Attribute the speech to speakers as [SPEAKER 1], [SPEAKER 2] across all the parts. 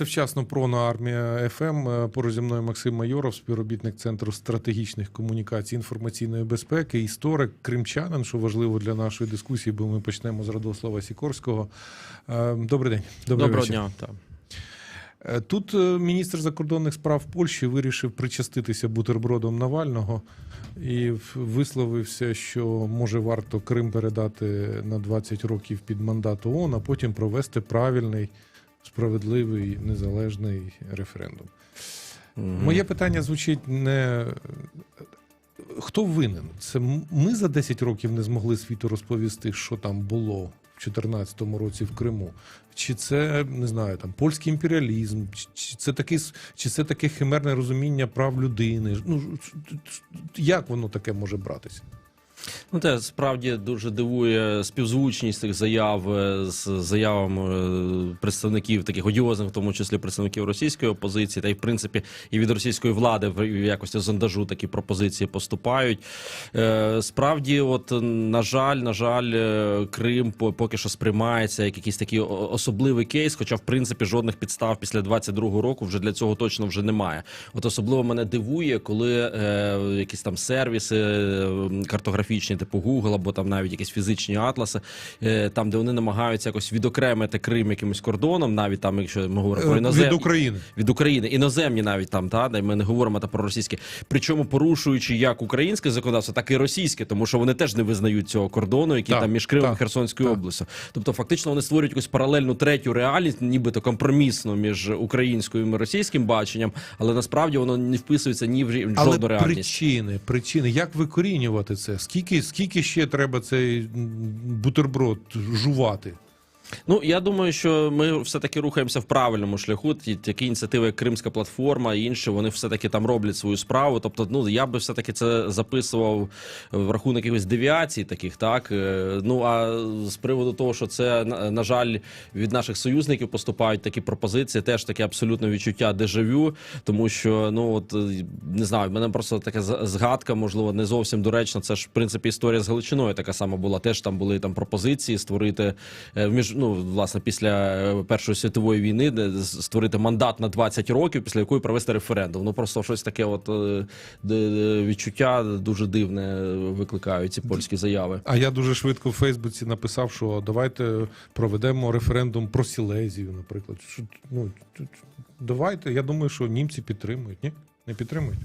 [SPEAKER 1] Це вчасно про на армія ФМ. Е, Поруч зі мною Максим Майоров, співробітник Центру стратегічних комунікацій інформаційної безпеки, історик, кримчанин, що важливо для нашої дискусії, бо ми почнемо з Радослава Сікорського. Е, Добрий день. Добрий
[SPEAKER 2] Доброго
[SPEAKER 1] вечір.
[SPEAKER 2] дня.
[SPEAKER 1] Е, Тут міністр закордонних справ Польщі вирішив причаститися бутербродом Навального і висловився, що може варто Крим передати на 20 років під мандат ООН, а потім провести правильний, справедливий, незалежний референдум.
[SPEAKER 2] Мгм.
[SPEAKER 1] Моє питання звучить не хто винен? Це ми за 10 років не змогли світу розповісти, що там було в 2014 році в Криму. Чи це не знаю, там польський імперіалізм, чи- чи це таке, чи це таке химерне розуміння прав людини? Ну як воно таке може братися?
[SPEAKER 2] Ну, те справді дуже дивує співзвучність цих заяв е, з заявами е, представників таких одіозних, в тому числі представників російської опозиції, та й в принципі і від російської влади в якості зондажу такі пропозиції поступають. Е, Справді, от на жаль, на жаль, Крим по- поки що сприймається як якийсь такий особливий кейс, хоча в принципі жодних підстав після 22-го року вже для цього точно вже немає. От особливо мене дивує, коли якісь там сервіси картографічні, типу Google, або там навіть якісь фізичні атласи, е, там де вони намагаються якось відокремити Крим якимось кордоном, навіть там, якщо ми говоримо про
[SPEAKER 1] Е,
[SPEAKER 2] інозем...
[SPEAKER 1] Від України.
[SPEAKER 2] від України, іноземні навіть там, та ми не говоримо та про російське, причому порушуючи як українське законодавство, так і російське, тому що вони теж не визнають цього кордону, який
[SPEAKER 1] Так,
[SPEAKER 2] там між Кримом і Херсонською областю. Тобто, фактично, вони створюють якусь паралельну третю реальність, нібито компромісну між українською і російським баченням, але насправді воно не вписується ні в жодну реальність.
[SPEAKER 1] причини, причини, як викорінювати це? Скільки, скільки ще треба цей бутерброд жувати?
[SPEAKER 2] Ну я думаю, що ми все таки рухаємося в правильному шляху. Ті такі ініціативи, як Кримська платформа і інші, вони все таки там роблять свою справу. Тобто, ну я би все таки це записував в рахунок якихось девіацій, таких так. Е, Ну а з приводу того, що це на, жаль від наших союзників поступають такі пропозиції, теж таке абсолютно відчуття дежавю, тому що ну от е, не знаю, в мене просто така згадка, можливо, не зовсім доречна. Це ж в принципі історія з Галичиною така сама була. Теж там були там пропозиції створити е, між ну власне після е, першої світової війни, де створити мандат на 20 років, після якої провести референдум. Ну просто щось таке, от е, де відчуття дуже дивне викликають ці польські заяви.
[SPEAKER 1] А я дуже швидко в Фейсбуці написав, що давайте проведемо референдум про Сілезію, наприклад. Що, ну, давайте. Я думаю, що німці підтримують. Ні? Не підтримують.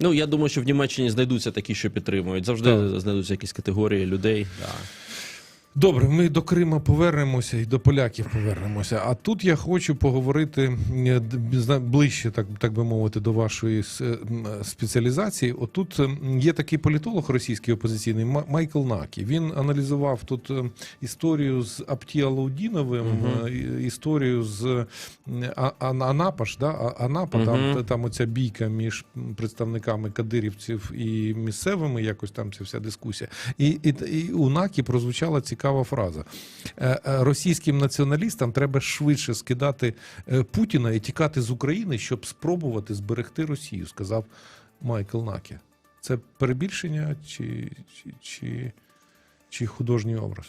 [SPEAKER 2] Ну я думаю, що в Німеччині знайдуться такі, що підтримують. Завжди
[SPEAKER 1] Так.
[SPEAKER 2] знайдуться якісь категорії людей. Да.
[SPEAKER 1] Добре, ми до Крима повернемося і до поляків повернемося. А тут я хочу поговорити е, ближче, так, так би мовити, до вашої е, е, спеціалізації. Отут є такий політолог російський опозиційний Майкл Накі. Він аналізував тут історію з Аптіалаудіновим,
[SPEAKER 2] Мгм.
[SPEAKER 1] е, і- історію з Анапаш, да? Анапа, там,
[SPEAKER 2] Мгм.
[SPEAKER 1] там оця бійка між представниками кадирівців і місцевими, якось там ця вся дискусія. І, і, і у НАКі прозвучала цікава фраза: Е, е, російським націоналістам треба швидше скидати е, Путіна і тікати з України, щоб спробувати зберегти Росію, сказав Майкл Накі. Це перебільшення чи, чи, чи, чи художній образ?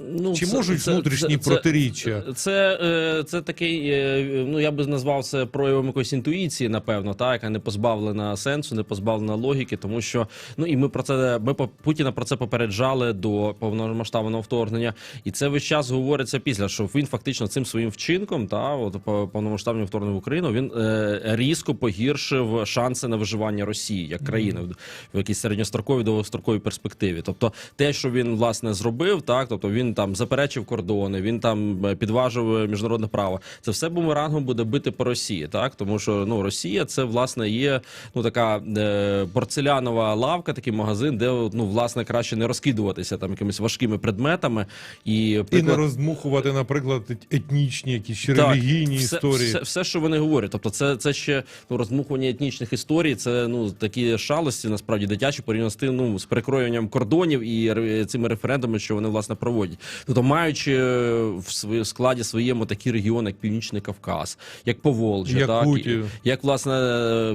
[SPEAKER 2] Ну,
[SPEAKER 1] Чи можуть внутрішні протиріччя?
[SPEAKER 2] Це, це, е, це такий, е, ну я би назвав це проявом якоїсь інтуїції, напевно, та яка не позбавлена сенсу, не позбавлена логіки, тому що ну і ми про це ми по- Путіна про це попереджали до повномасштабного вторгнення, і це весь час говориться після, що він фактично цим своїм вчинком, та от по повномасштабним вторгненням в Україну, він е, різко погіршив шанси на виживання Росії як країни в, в якійсь середньостроковій довгостроковій перспективі. Тобто, те, що він власне зробив, так тобто він там заперечив кордони, він там е, підважив е, міжнародне право. Це все бумерангом буде бити по Росії, так тому що ну Росія це власне є ну така е, порцелянова лавка, такий магазин, де ну власне краще не розкидуватися там якимись важкими предметами і
[SPEAKER 1] І не
[SPEAKER 2] приклад-
[SPEAKER 1] роздмухувати, наприклад, етнічні якісь чи
[SPEAKER 2] так,
[SPEAKER 1] релігійні
[SPEAKER 2] все,
[SPEAKER 1] історії.
[SPEAKER 2] Все, все, що вони говорять. Тобто, це, це ще ну, роздмухування етнічних історій, це ну такі шалості, насправді дитячі порівняно з тим, ну з перекроюванням кордонів і ре- цими референдумами, що вони власне проводять. Тобто, маючи е, в своє- складі своєму такі регіони, як Північний Кавказ, як Поволжя, так, і- як власне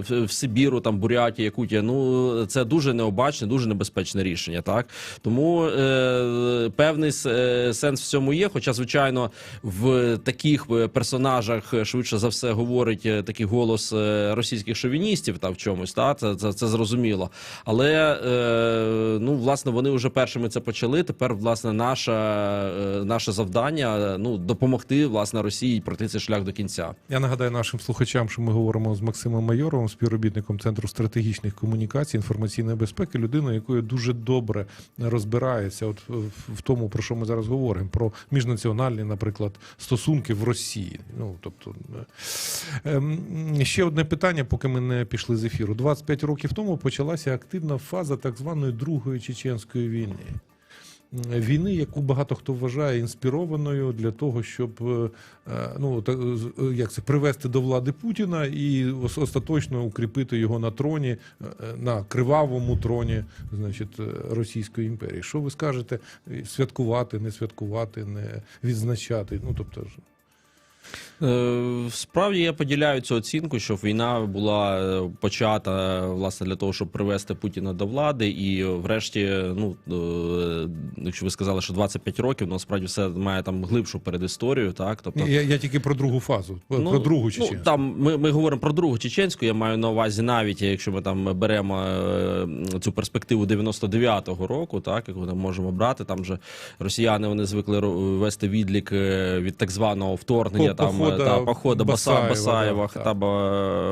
[SPEAKER 2] в, Сибіру, там Бурятія, Якутія. Ну це дуже необачне, дуже небезпечне рішення. Так тому е, певний е, сенс в цьому є. Хоча, звичайно, в таких е, персонажах швидше за все говорить такий голос російських шовіністів та в чомусь. Та це, це, це зрозуміло. Але е, ну власне вони вже першими це почали. Тепер власне наше, е, наше завдання е, ну допомогти власне Росії пройти цей шлях до кінця.
[SPEAKER 1] Я нагадаю нашим слухачам, що ми говоримо з Максимом Майоровим, співробітником Центру стратегічних комунікацій, інформаційної безпеки, людиною, якою дуже добре розбирається от в, в тому, про що ми зараз говоримо, про міжнаціональні, наприклад, стосунки в Росії. Ну тобто е, ем, ще одне питання, поки ми не пішли з ефіру. 25 років тому почалася активна фаза так званої другої чеченської війни. Війни, яку багато хто вважає інспірованою для того, щоб е, е, ну е, як це привести до влади Путіна і остаточно укріпити його на троні, на кривавому троні, значить, Російської імперії. Що ви скажете? Святкувати, не святкувати, не відзначати? Ну тобто
[SPEAKER 2] Справді я поділяю цю оцінку, що війна була е, почата е, власне для того, щоб привести Путіна до влади, і е, врешті, ну е, якщо ви сказали, що 25 років, ну насправді все має там глибшу передісторію, так тобто.
[SPEAKER 1] Я, я тільки про другу фазу, про другу чеченську.
[SPEAKER 2] Ну, там ми, ми говоримо про другу чеченську. Я маю на увазі, навіть якщо ми там беремо е, цю перспективу 99-го року, так як ми можемо брати, там же росіяни вони звикли вести відлік е, від так званого вторгнення
[SPEAKER 1] По-
[SPEAKER 2] там е,
[SPEAKER 1] похода
[SPEAKER 2] та похода Баса,
[SPEAKER 1] Басаєва,
[SPEAKER 2] Басаєва
[SPEAKER 1] да,
[SPEAKER 2] та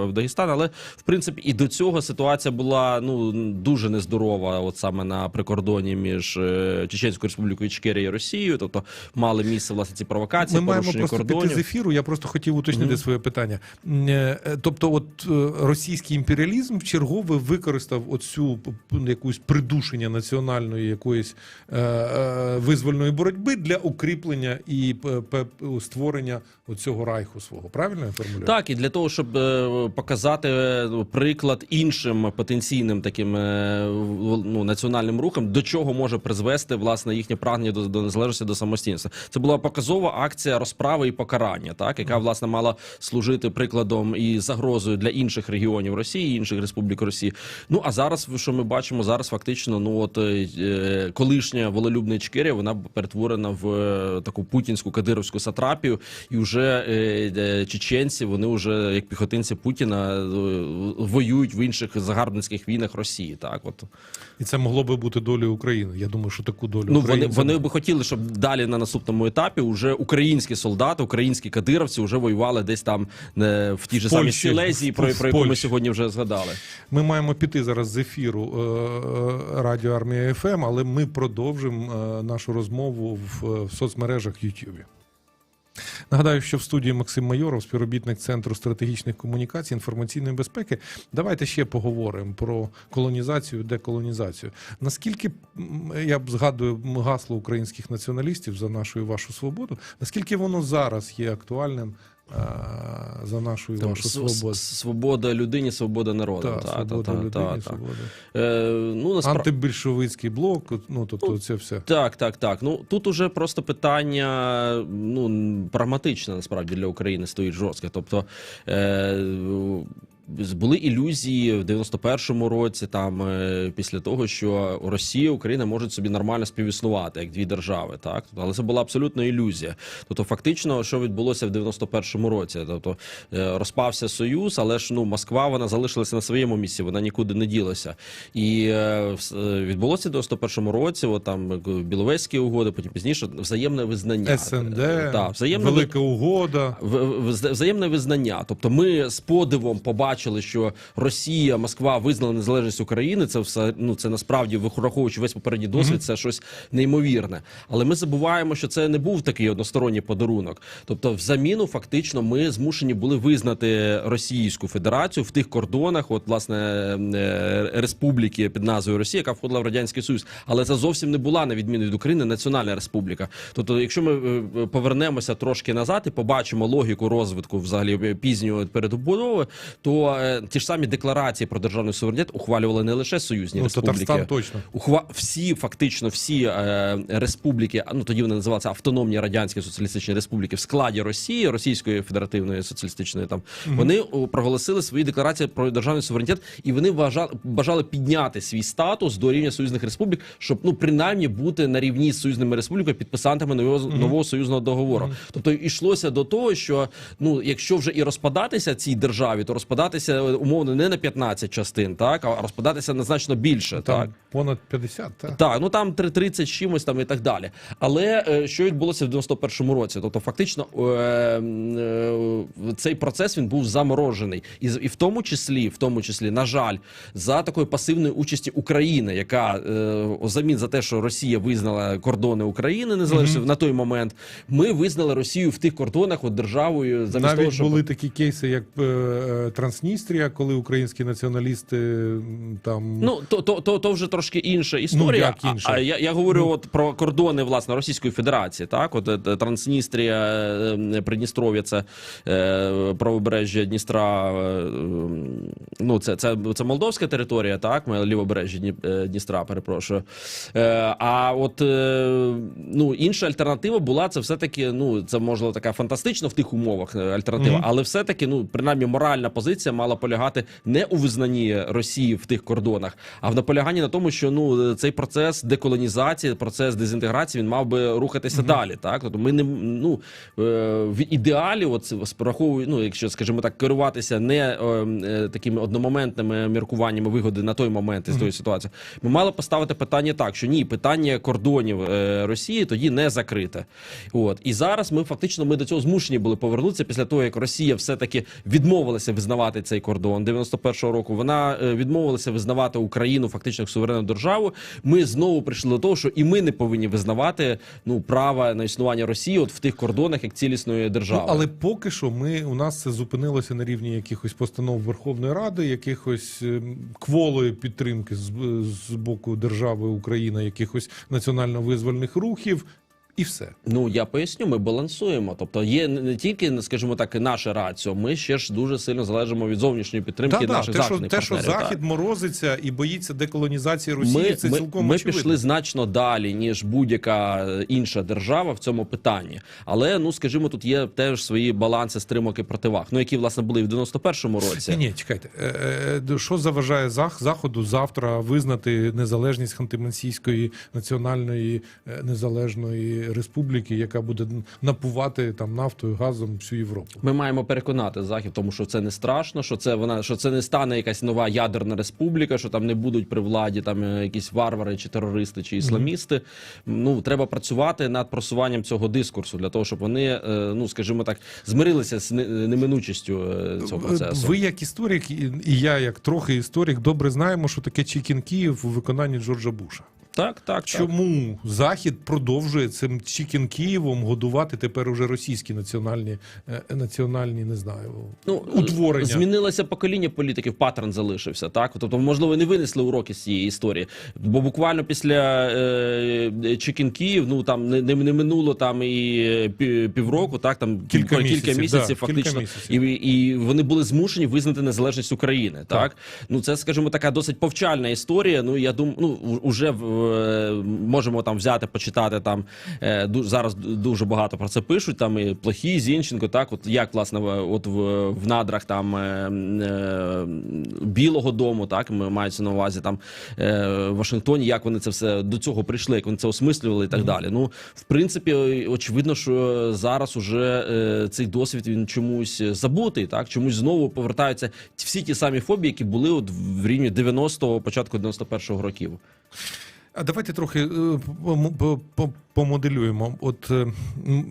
[SPEAKER 2] в Дагестан. Але в принципі і до цього ситуація була ну дуже нездорова, от саме на прикордоні між е, Чеченською Республікою Ічкерія і Росією. Тобто мали місце власне ці провокації,
[SPEAKER 1] Ми маємо просто
[SPEAKER 2] кордонів.
[SPEAKER 1] піти з ефіру. Я просто хотів уточнити
[SPEAKER 2] Мгм.
[SPEAKER 1] своє питання. Е, Тобто, от е, російський імперіалізм в чергове використав оцю якусь придушення національної якоїсь е, е, визвольної боротьби для укріплення і створення оцього райху свого. Правильно я формулюю?
[SPEAKER 2] Так, і для того, щоб е, показати е, приклад іншим потенційним таким е, ну, національним рухам, до чого може призвести власне їхнє прагнення до, до незалежності до самостійності. Це була показова акція розправи і покарання, так яка власне мала служити прикладом і загрозою для інших регіонів Росії, інших республік Росії. Ну а зараз, що ми бачимо, зараз фактично, ну от колишня волелюбна Ічкерія, вона перетворена в таку путінську кадировську сатрапію, і вже чеченці, вони вже як піхотинці Путіна е, воюють в інших загарбницьких війнах Росії. Так, от
[SPEAKER 1] І це могло би бути долею України. Я думаю, що таку долю
[SPEAKER 2] ну вони, вони би хотіли, щоб далі на наступному етапі вже українські солдати, українські кадировці вже воювали десь там е, в тій же самій Сілезії, про, про яку ми сьогодні вже згадали.
[SPEAKER 1] Ми маємо піти зараз з ефіру е, Радіо Армія ФМ, але ми продовжимо е, нашу розмову в, е, соцмережах Ютубі. Нагадаю, що в студії Максим Майоров, співробітник Центру стратегічних комунікацій, інформаційної безпеки. Давайте ще поговоримо про колонізацію, деколонізацію. Наскільки я б згадую гасло українських націоналістів за нашу і вашу свободу, наскільки воно зараз є актуальним за нашу і
[SPEAKER 2] Там
[SPEAKER 1] вашу свободу?
[SPEAKER 2] Свобода людині, свобода народу.
[SPEAKER 1] Та,
[SPEAKER 2] Та,
[SPEAKER 1] свобода
[SPEAKER 2] та,
[SPEAKER 1] людини,
[SPEAKER 2] та, та.
[SPEAKER 1] свобода.
[SPEAKER 2] Е, ну, насправ...
[SPEAKER 1] Антибільшовицький блок, ну тобто це все.
[SPEAKER 2] Так, так, так. Ну тут уже просто питання ну прагматичне насправді для України стоїть жорстке. Тобто е, були ілюзії в 91-му році, там е, після того, що Росія і Україна можуть собі нормально співіснувати як дві держави, так але це була абсолютно ілюзія. Тобто, фактично, що відбулося в 91-му році, тобто е, розпався союз, але ж ну Москва вона залишилася на своєму місці, вона нікуди не ділася. І е, відбулося в 91-му році, от там Біловезькі угоди, потім пізніше взаємне визнання.
[SPEAKER 1] СНД,
[SPEAKER 2] так, взаємне
[SPEAKER 1] Велика Угода.
[SPEAKER 2] взаємне визнання. Тобто, ми з подивом побачили, що Росія, Москва визнала незалежність України. Це все ну це насправді враховуючи весь попередній досвід, це щось неймовірне. Але ми забуваємо, що це не був такий односторонній подарунок. Тобто, взаміну, фактично, ми змушені були визнати Російську Федерацію в тих кордонах, от власне е, республіки під назвою Росія, яка входила в радянський Союз. Але це зовсім не була на відміну від України національна республіка. Тобто, якщо ми е, повернемося трошки назад і побачимо логіку розвитку взагалі пізньої передобудови, то е, ті ж самі декларації про державний суверенітет ухвалювали не лише союзні
[SPEAKER 1] Ну,
[SPEAKER 2] республіки.
[SPEAKER 1] Татарстан точно.
[SPEAKER 2] Ухва... всі фактично всі е, республіки, ну тоді вони називалися автономні радянські соціалістичні республіки в складі Росії, Російської Федеративної соціалістичної там вони проголосили свої декларації про державний суверенітет, і вони вважали бажали підняти свій статус до рівня союзних республік, щоб ну принаймні бути на рівні з союзними республіками підписантами нового, нового союзного договору. Тобто йшлося до того, що ну якщо вже і розпадатися цій державі, то розпадатися е, умовно не на 15 частин, так а розпадатися на значно більше,
[SPEAKER 1] Там
[SPEAKER 2] так.
[SPEAKER 1] понад 50, так?
[SPEAKER 2] Так, ну там три- 30 чимось там і так далі. Але е, що відбулося в 91-му році? Тобто, фактично, е, цей процес він був заморожений, і, і в тому числі, в тому числі, на жаль, за такої пасивної участі України, яка замін за те, що Росія визнала кордони України незалежно на той момент, ми визнали Росію в тих кордонах от державою замість
[SPEAKER 1] Навіть
[SPEAKER 2] того, щоб
[SPEAKER 1] були такі кейси, як е, е, Трансністрія, коли українські націоналісти там
[SPEAKER 2] Ну то, то, то, то вже трошки інша історія.
[SPEAKER 1] як інша?
[SPEAKER 2] А, а я, я говорю от про кордони власне Російської Федерації. Так, от е, Трансністрія, е, Придністров'я, це е, правобережжя Дністра. е, ну це, це, це Молдовська територія, так, ми лівобережжя е, Дністра, перепрошую. Е, а от е, ну інша альтернатива була це все таки. Ну це можливо така фантастична в тих умовах е, альтернатива,
[SPEAKER 1] Мгм.
[SPEAKER 2] але все таки, ну принаймні, моральна позиція мала полягати не у визнанні Росії в тих кордонах, а в наполяганні на тому, що ну цей процес деколонізації, процес дезінтеграції він мав би рухатися далі. Так, тобто ми не ну е, в ідеалі, от враховую, ну якщо скажімо так, керуватися не е, е, такими одномоментними міркуваннями вигоди на той момент із тої ситуації, ми мали поставити питання так, що ні, питання кордонів Росії тоді не закрите. От і зараз ми фактично ми до цього змушені були повернутися після того, як Росія все таки відмовилася визнавати цей кордон 91-го року. Вона е, відмовилася визнавати Україну фактично суверенну державу. Ми знову прийшли до того, що і ми не повинні визнавати ну права на існування Росії, от в тих кордонах як цілісної держави.
[SPEAKER 1] Ну, але поки що ми у нас це зупинилося на рівні якихось постанов Верховної Ради, якихось ем, кволої підтримки з, з боку держави Україна, якихось національно-визвольних рухів, і все.
[SPEAKER 2] Ну я поясню, ми балансуємо. Тобто є не не тільки, скажімо так, наше раціо, ми ще ж дуже сильно залежимо від зовнішньої підтримки
[SPEAKER 1] Та, да,
[SPEAKER 2] наших
[SPEAKER 1] те, що,
[SPEAKER 2] західних
[SPEAKER 1] те, що
[SPEAKER 2] партнерів. так.
[SPEAKER 1] Захід морозиться і боїться деколонізації Росії,
[SPEAKER 2] Ми,
[SPEAKER 1] це
[SPEAKER 2] ми,
[SPEAKER 1] цілком
[SPEAKER 2] ми
[SPEAKER 1] очевидно.
[SPEAKER 2] пішли значно далі, ніж будь-яка е, інша держава в цьому питанні. Але ну скажімо, тут є теж свої баланси стримок і противаг, ну які власне були в 91-му році.
[SPEAKER 1] Ні, ні, чекайте. Е, е, Що заважає Зах- Заходу завтра визнати незалежність Ханти-Мансійської національної е, республіки, яка буде напувати там нафтою, газом всю Європу?
[SPEAKER 2] Ми маємо переконати захід, тому що це не страшно, що це вона що це не стане якась нова ядерна республіка, що там не будуть при владі там е, якісь варвари чи терористи чи ісламісти. Ну треба працювати над просуванням цього дискурсу для того, щоб вони, е, ну скажімо так, змирилися з неминучістю е, цього процесу.
[SPEAKER 1] Ви як історик, і я як трохи історик, добре знаємо, що таке Чікін Київ у виконанні Джорджа Буша.
[SPEAKER 2] Так, так, так.
[SPEAKER 1] Чому Захід продовжує цим Чікін Києвом годувати тепер уже російські національні е, національні, не знаю,
[SPEAKER 2] Ну,
[SPEAKER 1] утворення?
[SPEAKER 2] Змінилося покоління політиків, паттерн залишився. Так, тобто, можливо, не винесли уроки з цієї історії. Бо буквально після е, Чекін Київ, ну там не, не, минуло там і пі- півроку, так там
[SPEAKER 1] Кілька
[SPEAKER 2] кілька
[SPEAKER 1] місяців,
[SPEAKER 2] місяців,
[SPEAKER 1] да,
[SPEAKER 2] фактично,
[SPEAKER 1] кілька місяців.
[SPEAKER 2] І, і вони були змушені визнати незалежність України. Так, ну це, скажімо, така досить повчальна історія. Ну я думаю, ну уже в, е, можемо там взяти, почитати там е, зараз дуже багато про це пишуть. Там і плохі Зінченко, так, от як власне от в, в надрах там е, е, Білого Дому, так ми мається на увазі там е, в Вашингтоні, як вони це все до цього прийшли, як вони це осмислювали і так далі. Ну, в принципі, очевидно, що зараз уже е, цей досвід він чомусь забутий, так чомусь знову повертаються всі ті самі фобії, які були от в рівні 90-го, початку 91-го років.
[SPEAKER 1] А давайте трохи е, по- по- по- помоделюємо. От е,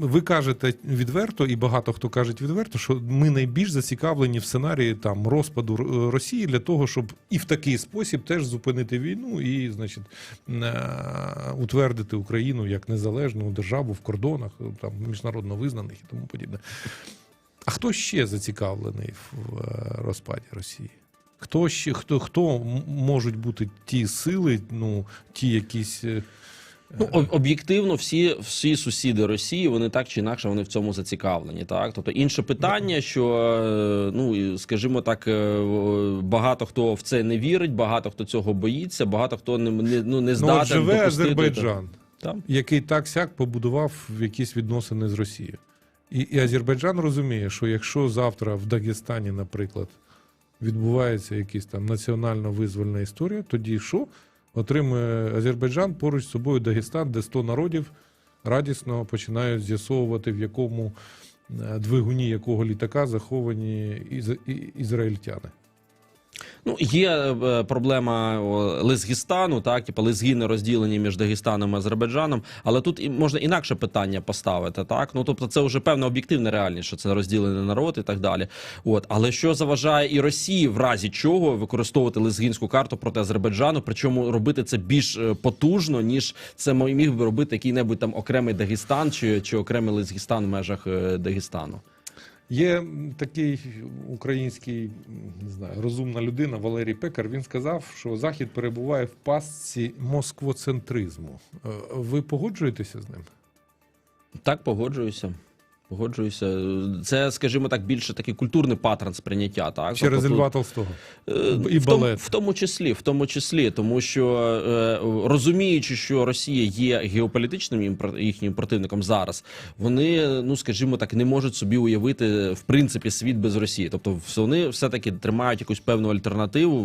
[SPEAKER 1] ви кажете відверто, і багато хто кажуть відверто, що ми найбільш зацікавлені в сценарії там розпаду Росії для того, щоб і в такий спосіб теж зупинити війну і, значить, е, утвердити Україну як незалежну державу в кордонах, е, там міжнародно визнаних і тому подібне. А хто ще зацікавлений в е, розпаді Росії? Хто ще хто, хто можуть бути ті сили, ну ті якісь е,
[SPEAKER 2] Ну, об'єктивно, всі, всі сусіди Росії, вони так чи інакше вони в цьому зацікавлені. Так, тобто інше питання, що е, ну скажімо так, е, багато хто в це не вірить, багато хто цього боїться, багато хто не, не, ну, не
[SPEAKER 1] Ну, от живе
[SPEAKER 2] допустити-
[SPEAKER 1] Азербайджан,
[SPEAKER 2] Так.
[SPEAKER 1] який так сяк побудував якісь відносини з Росією. І, і Азербайджан розуміє, що якщо завтра в Дагестані, наприклад, відбувається якась там національно визвольна історія, тоді що? Отримує Азербайджан поруч з собою Дагестан, де 100 народів радісно починають з'ясовувати, в якому е, двигуні якого літака заховані із, ізраїльтяни.
[SPEAKER 2] Ну, є е, проблема Лезгістану, так, типу Лезгіни розділені між Дагестаном і Азербайджаном, але тут можна інакше питання поставити, так? Ну, тобто це вже певна об'єктивна реальність, що це розділений народ і так далі. От, але що заважає і Росії в разі чого використовувати лезгінську карту проти Азербайджану, причому робити це більш е, потужно, ніж це міг би робити який-небудь там окремий Дагестан чи, чи окремий Лезгістан в межах е, Дагестану.
[SPEAKER 1] Є такий український не знаю, розумна людина Валерій Пекар. Він сказав, що Захід перебуває в пастці москвоцентризму. Е, Ви погоджуєтеся з ним?
[SPEAKER 2] Так, погоджуюся. Погоджуюся. Це, скажімо так, більше такий культурний паттерн сприйняття. Так?
[SPEAKER 1] Через
[SPEAKER 2] Тобто,
[SPEAKER 1] Льва Толстого.
[SPEAKER 2] е,
[SPEAKER 1] і
[SPEAKER 2] в, тому, в тому числі, в тому числі, тому що е, розуміючи, що Росія є геополітичним їхнім противником зараз, вони, ну скажімо так, не можуть собі уявити в принципі світ без Росії. Тобто, вони все таки тримають якусь певну альтернативу.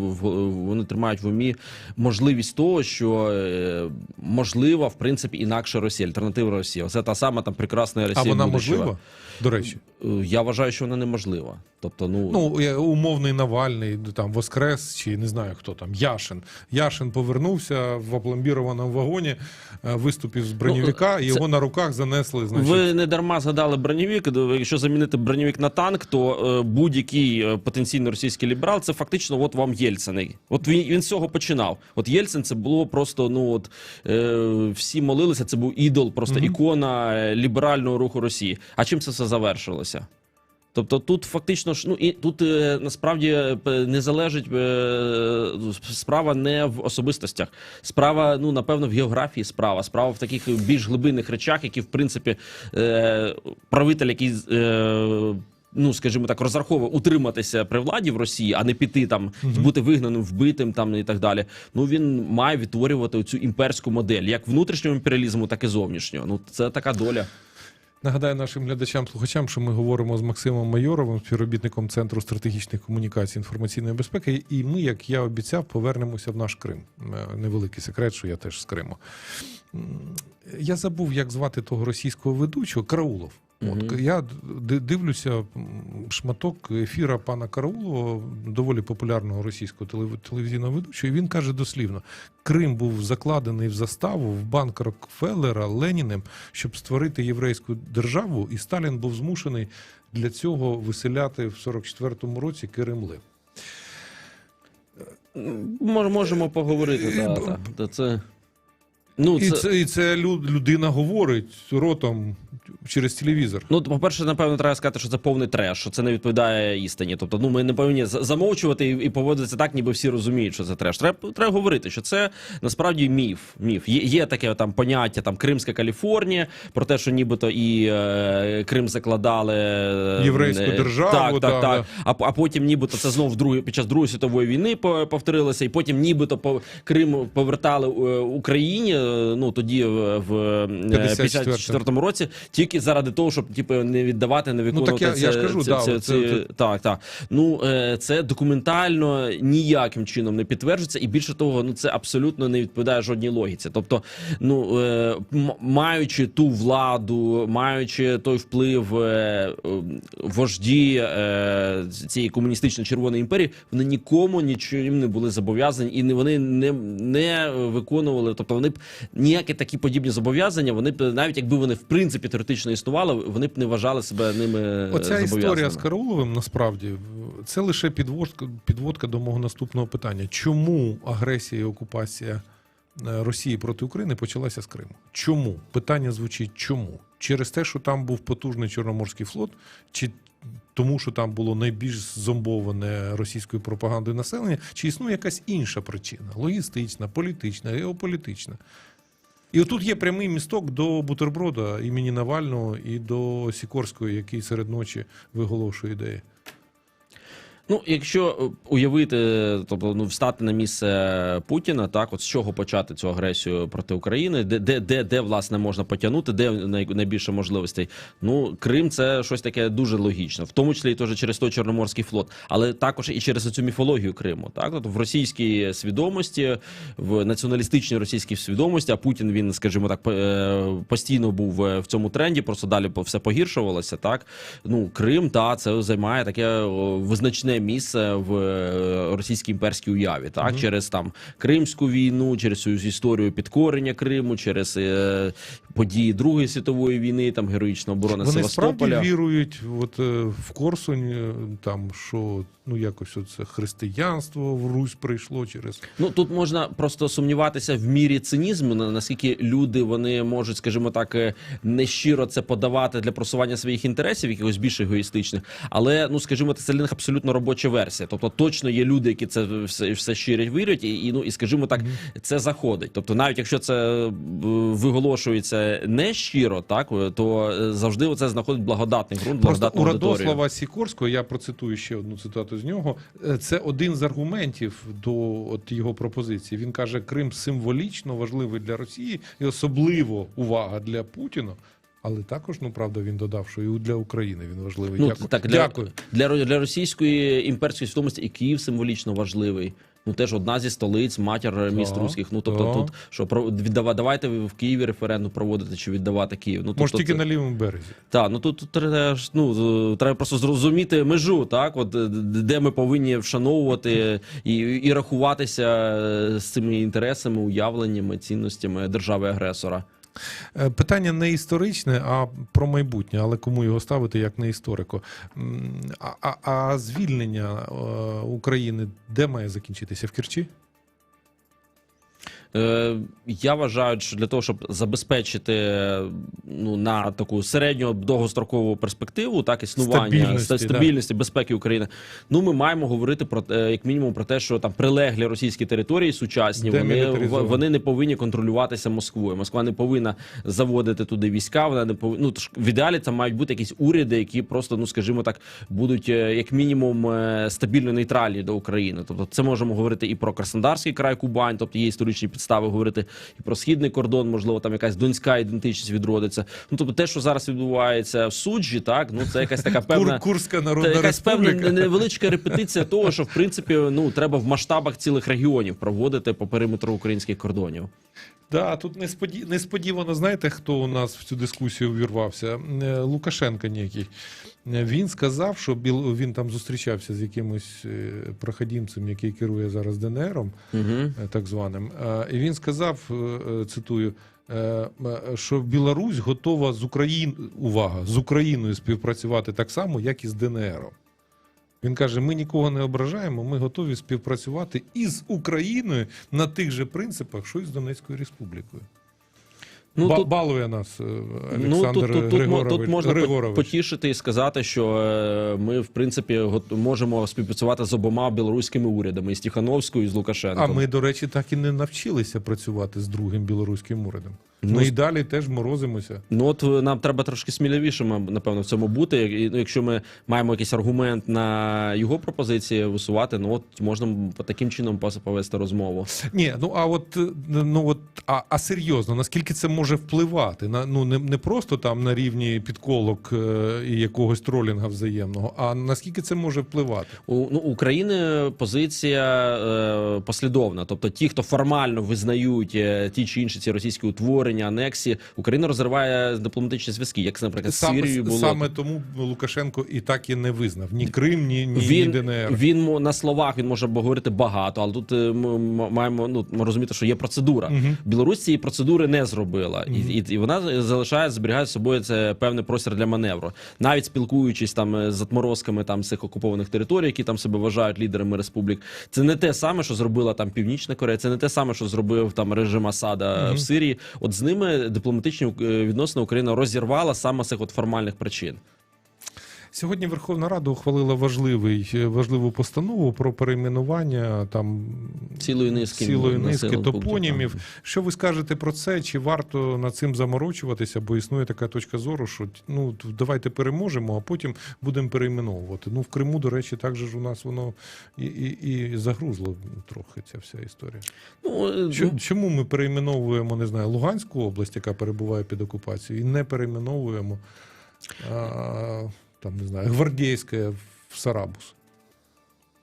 [SPEAKER 2] Вони тримають в умі можливість того, що е, можлива в принципі інакша Росія, альтернатива Росії. Оце та сама там прекрасна Росія.
[SPEAKER 1] А вона
[SPEAKER 2] будущого.
[SPEAKER 1] До речі,
[SPEAKER 2] Е, Я вважаю, що вона неможлива. Тобто, ну,
[SPEAKER 1] ну е, умовний Навальний, там Воскрес чи не знаю хто там, Яшин. Яшин повернувся в опломбірованому вагоні, е, виступив з броньовика, і
[SPEAKER 2] Ну, це-
[SPEAKER 1] його на руках занесли. Значить,
[SPEAKER 2] ви не дарма згадали броньовик. До- Якщо замінити броньовик на танк, то е, будь-який е, потенційно російський ліберал це фактично от вам Єльцин. От він, він з цього починав. От Єльцин це було просто ну от е, всі молилися. Це був ідол, просто ікона е, ліберального руху Росії. А чим це все завершилося? Тобто тут фактично ж ну і тут е, насправді е, не залежить е, справа не в особистостях. Справа, ну напевно, в географії справа. Справа в таких більш глибинних речах, які в принципі е, правитель, який. Е, Ну, скажімо так, розраховує утриматися при владі в Росії, а не піти там, бути вигнаним, вбитим там і так далі. Ну він має відтворювати цю імперську модель, як внутрішнього імперіалізму, так і зовнішнього. Ну це така доля.
[SPEAKER 1] Нагадаю нашим глядачам, слухачам, що ми говоримо з Максимом Майоровим, співробітником Центру стратегічних комунікацій інформаційної безпеки. І ми, як я обіцяв, повернемося в наш Крим. Е, Невеликий секрет, що я теж з Криму. Я забув, як звати того російського ведучого Караулов. От я дивлюся шматок ефіра пана Караулова, доволі популярного російського телевізійного ведучого. І він каже дослівно: Крим був закладений в заставу в банк Рокфеллера Леніним, щоб створити єврейську державу, і Сталін був змушений для цього виселяти в 44-му році Киримли.
[SPEAKER 2] Мож, можемо поговорити.
[SPEAKER 1] Е, б-
[SPEAKER 2] да, да, це... Ну,
[SPEAKER 1] І
[SPEAKER 2] це...
[SPEAKER 1] це, і це лю- людина говорить ротом через телевізор.
[SPEAKER 2] Ну, по-перше, напевно, треба сказати, що це повний треш, що це не відповідає істині. Тобто, ну ми не повинні за- замовчувати і, і поводитися так, ніби всі розуміють, що це треш. Треба, треба говорити, що це насправді міф. Міф. Є, є таке там поняття там Кримська Каліфорнія, про те, що нібито і е, Крим закладали е,
[SPEAKER 1] Єврейську
[SPEAKER 2] е,
[SPEAKER 1] державу,
[SPEAKER 2] Так,
[SPEAKER 1] да,
[SPEAKER 2] так,
[SPEAKER 1] да.
[SPEAKER 2] так. А, а потім нібито це знов в під час Другої світової війни по- повторилося, і потім нібито по Крим повертали е, Україні. е, Ну тоді в, в е,
[SPEAKER 1] 54-му.
[SPEAKER 2] 54-му році, тільки заради того, щоб типу не віддавати, не виконувати
[SPEAKER 1] я- я ж кажу,
[SPEAKER 2] це-
[SPEAKER 1] да,
[SPEAKER 2] це- це-
[SPEAKER 1] це-
[SPEAKER 2] так, так. Ну е, це документально ніяким чином не підтверджується, і більше того, ну це абсолютно не відповідає жодній логіці. Тобто, ну е, маючи ту владу, маючи той вплив е, вожді цієї комуністичної червоної імперії, вони нікому нічим не були зобов'язані, і не вони не, не виконували. Тобто вони б ніякі такі подібні зобов'язання, вони б навіть якби вони в принципі теоретично існували, вони б не вважали себе ними
[SPEAKER 1] Оця історія з Карауловим насправді це лише підводка, підводка до мого наступного питання. Чому агресія і окупація е, Росії проти України почалася з Криму? Чому? Питання звучить чому? Через те, що там був потужний Чорноморський флот, чи тому, що там було найбільш зомбоване російською пропагандою населення, чи існує якась інша причина? Логістична, політична, геополітична? І отут є прямий місток до бутерброда імені Навального і до Сікорського, який серед ночі виголошує ідеї.
[SPEAKER 2] Ну, якщо е, уявити, тобто ну встати на місце Путіна, так от з чого почати цю агресію проти України, де де, де, де власне можна потягнути, де найбільше можливостей? Ну Крим це щось таке дуже логічно, в тому числі і теж через той Чорноморський флот, але також і через цю міфологію Криму. Так, тобто в російській свідомості, в націоналістичній російській свідомості, а Путін він, скажімо так, е, постійно був е, в цьому тренді, просто далі все погіршувалося. Так ну Крим, та це займає таке о, визначне місце в е, російській імперській уяві, так
[SPEAKER 1] Мгм.
[SPEAKER 2] через там Кримську війну, через цю історію підкорення Криму, через е, події Другої світової війни, там героїчна оборона
[SPEAKER 1] Вони справді вірують от, е, в Корсунь, е, там, що ну, якось оце християнство в Русь прийшло через.
[SPEAKER 2] Ну тут можна просто сумніватися в мірі цинізму, на- наскільки люди вони можуть, скажімо так, е, нещиро це подавати для просування своїх інтересів, якихось більш егоїстичних. Але ну скажімо, це для них абсолютно робоча версія. Тобто точно є люди, які це все, все щиро вірять, і, і ну і скажімо так, це заходить. Тобто, навіть якщо це е, виголошується не щиро, так е, то завжди це знаходить благодатний ґрунт,
[SPEAKER 1] Просто
[SPEAKER 2] благодатну
[SPEAKER 1] у. Радослава Сікорського, я процитую ще одну цитату з нього. е, Це один з аргументів до от його пропозиції. Він каже, Крим символічно важливий для Росії і особливо увага для Путіна. Але також, ну правда, він додав, що і для України він важливий.
[SPEAKER 2] Ну,
[SPEAKER 1] Дякую.
[SPEAKER 2] так, для,
[SPEAKER 1] Дякую.
[SPEAKER 2] Для, для російської імперської свідомості і Київ символічно важливий. Ну теж одна зі столиць, матір міст руських. Ну тобто тут що про віддавати, давайте в Києві референдум проводити чи віддавати Київ. Ну
[SPEAKER 1] Може,
[SPEAKER 2] тобто,
[SPEAKER 1] тільки
[SPEAKER 2] це-
[SPEAKER 1] на лівому березі.
[SPEAKER 2] та, ну тут треба ну треба просто зрозуміти межу, так от е, де ми повинні вшановувати і, і рахуватися е, з цими інтересами, уявленнями, цінностями держави агресора.
[SPEAKER 1] Е, Питання не історичне, а про майбутнє. Але кому його ставити як не історику? А, а, а звільнення е, України де має закінчитися? В Керчі?
[SPEAKER 2] Е, я вважаю, що для того, щоб забезпечити ну на таку середньо довгострокову перспективу, так існування
[SPEAKER 1] Стабільності,
[SPEAKER 2] ста- стабільності, безпеки України. Ну ми маємо говорити про те, як мінімум про те, що там прилеглі російські території сучасні, вони, вони не повинні контролюватися Москвою. Москва не повинна заводити туди війська. Вона не повинна, ну тож в ідеалі там мають бути якісь уряди, які просто, ну скажімо так, будуть е, як мінімум е, стабільно нейтральні до України. Тобто, це можемо говорити і про Краснодарський край, Кубань, тобто є історичні підстави говорити і про східний кордон, можливо, там якась донська ідентичність відродиться. Ну тобто, те, що зараз відбувається в суджі, так ну це якась така певна.
[SPEAKER 1] Кур, Курська Народна
[SPEAKER 2] якась певна невеличка репетиція того, що в принципі ну треба в масштабах цілих регіонів проводити по периметру українських кордонів.
[SPEAKER 1] Да, тут несподі... несподівано, знаєте, хто у нас в цю дискусію увірвався? Е, Лукашенко ніякий. Е, Він сказав, що біл... він там зустрічався з якимось е, проходімцем, який керує зараз ДНРом,
[SPEAKER 2] Угу.
[SPEAKER 1] так званим. І він сказав, цитую, що Білорусь готова з Україн... увага, з Україною співпрацювати так само, як і з ДНРом. Він каже: ми нікого не ображаємо, ми готові співпрацювати із Україною на тих же принципах, що і з Донецькою Республікою.
[SPEAKER 2] Ну
[SPEAKER 1] Ба-
[SPEAKER 2] тут
[SPEAKER 1] балує нас Олександр
[SPEAKER 2] Ну тут, тут, тут,
[SPEAKER 1] Григорович.
[SPEAKER 2] тут можна
[SPEAKER 1] Григорович.
[SPEAKER 2] потішити і сказати, що е, ми в принципі можемо співпрацювати з обома білоруськими урядами і з Тихановською, і з Лукашенком.
[SPEAKER 1] А ми, до речі, так і не навчилися працювати з другим білоруським урядом.
[SPEAKER 2] Ну, з-
[SPEAKER 1] і далі теж морозимося.
[SPEAKER 2] Ну от е, нам треба трошки сміливішими, напевно, в цьому бути. І, ну, якщо ми маємо якийсь аргумент на його пропозиції висувати, ну от можна по таким чином повести розмову.
[SPEAKER 1] Ні, ну а от е, ну от а, а серйозно, наскільки це може впливати? На ну не, не просто там на рівні підколок е, і якогось тролінга взаємного, а наскільки це може впливати?
[SPEAKER 2] У ну України позиція е, послідовна. Тобто, ті, хто формально визнають ті чи інші ці російські утворення, анексії, Україна розриває дипломатичні зв'язки, як наприклад, з
[SPEAKER 1] Саме,
[SPEAKER 2] Сирією було.
[SPEAKER 1] саме тому Лукашенко і так і не визнав ні Крим, ні, ні,
[SPEAKER 2] він,
[SPEAKER 1] ДНР.
[SPEAKER 2] він на словах він може говорити багато, але тут е, ми маємо ну ми розуміти, що є процедура.
[SPEAKER 1] Мгм.
[SPEAKER 2] Білорусь цієї процедури не зробила,
[SPEAKER 1] Мгм.
[SPEAKER 2] і, і, і вона залишає зберігає з собою це певний простір для маневру, навіть спілкуючись там е, з отморозками там цих окупованих територій, які там себе вважають лідерами республік. Це не те саме, що зробила там Північна Корея, це не те саме, що зробив там режим Асада
[SPEAKER 1] Мгм.
[SPEAKER 2] в Сирії. От з ними дипломатичні е, відносини Україна розірвала саме з цих от формальних причин.
[SPEAKER 1] Сьогодні Верховна Рада ухвалила важливий, важливу постанову про перейменування там
[SPEAKER 2] Цілої низки
[SPEAKER 1] цілої низки топонімів.
[SPEAKER 2] так.
[SPEAKER 1] Що ви скажете про це? Чи варто над цим заморочуватися? Бо існує така точка зору, що ну давайте переможемо, а потім будемо перейменовувати. Ну в Криму, до речі, так же ж у нас воно і, і, і загрузло трохи ця вся історія.
[SPEAKER 2] Ну, е,
[SPEAKER 1] Чо-
[SPEAKER 2] ну,
[SPEAKER 1] Чому ми перейменовуємо, не знаю, Луганську область, яка перебуває під окупацією, і не перейменовуємо а, там, не знаю, гвардейская в Сарабус?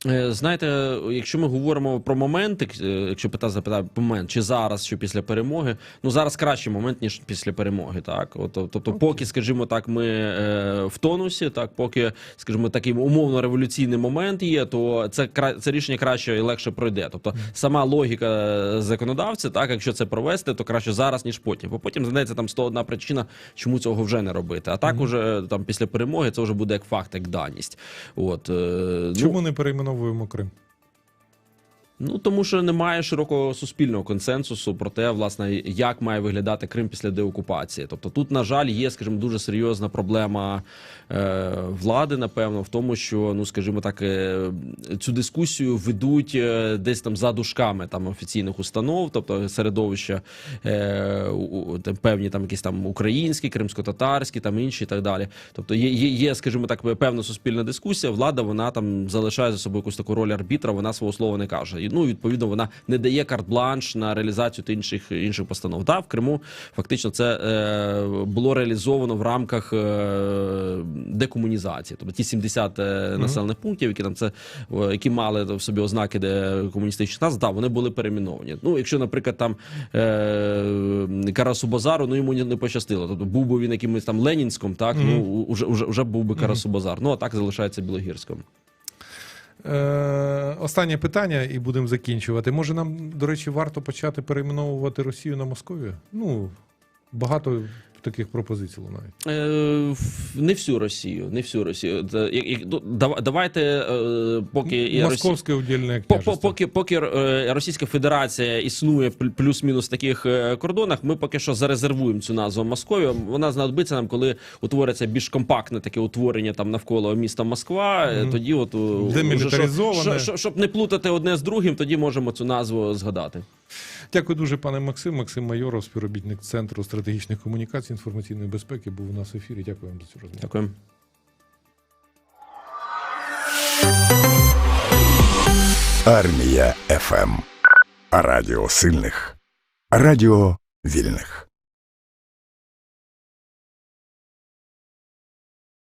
[SPEAKER 2] Е, Знаєте, якщо ми говоримо про моменти, е, якщо пита запитає момент, чи зараз, чи після перемоги, ну зараз кращий момент, ніж після перемоги. Так, От, тобто, поки, скажімо так, ми е, в тонусі, так, поки, скажімо, такий умовно революційний момент є, то це це рішення краще і легше пройде. Тобто, сама логіка законодавця, так, якщо це провести, то краще зараз, ніж потім. Бо потім знайдеться там 101 причина, чому цього вже не робити. А так, уже там після перемоги, це вже буде як факт, як даність. От, е, ну,
[SPEAKER 1] Чому не перейменовуємо Крим?
[SPEAKER 2] Ну тому що немає широкого суспільного консенсусу про те, власне, як має виглядати Крим після деокупації. Тобто, тут, на жаль, є, скажімо, дуже серйозна проблема е, влади, напевно, в тому, що ну, скажімо так, е, цю дискусію ведуть е, десь там за дужками там офіційних установ, тобто середовища е, у- там, певні там якісь там українські, кримсько-татарські, там інші і так далі. Тобто є, є, є, скажімо так, певна суспільна дискусія. Влада вона там залишає за собою якусь таку роль арбітра, вона свого слова не каже. Ну відповідно вона не дає карт-бланш на реалізацію та інших інших постанов. Та в Криму фактично це е, було реалізовано в рамках е, декомунізації. Тобто ті 70 е, населених пунктів, які там це які мали в собі ознаки де комуністичних назв, да, вони були перейменовані. Ну, якщо, наприклад, там е, Карасу Базару, ну йому не, не пощастило. Тобто був би він якимось там Ленінськом, так ну уже, уже, уже був би Карасу Базар. Ну а так залишається Білогірськом.
[SPEAKER 1] Е, останнє питання, і будемо закінчувати. Може, нам, до речі, варто почати перейменовувати Росію на Московію? Ну, багато таких пропозицій лунають.
[SPEAKER 2] Е, не всю Росію, не всю Росію. Давайте, е, поки.
[SPEAKER 1] Московське удільне.
[SPEAKER 2] Поки, поки е, Російська Федерація існує плюс-мінус таких е, кордонах, ми поки що зарезервуємо цю назву Московія. Вона знадобиться нам, коли утвориться більш компактне таке утворення там навколо міста Москва. Е, Тоді, от у- вже,
[SPEAKER 1] Демілітаризоване.
[SPEAKER 2] щоб- щоб, щоб не плутати одне з другим, тоді можемо цю назву згадати.
[SPEAKER 1] Дякую дуже, пане Максим. Максим Майоров, співробітник Центру стратегічних комунікацій інформаційної безпеки, був у нас в ефірі. Дякую вам за цю розмову.
[SPEAKER 2] Дякую.
[SPEAKER 3] Армія ФМ. Радіо сильних. Радіо вільних.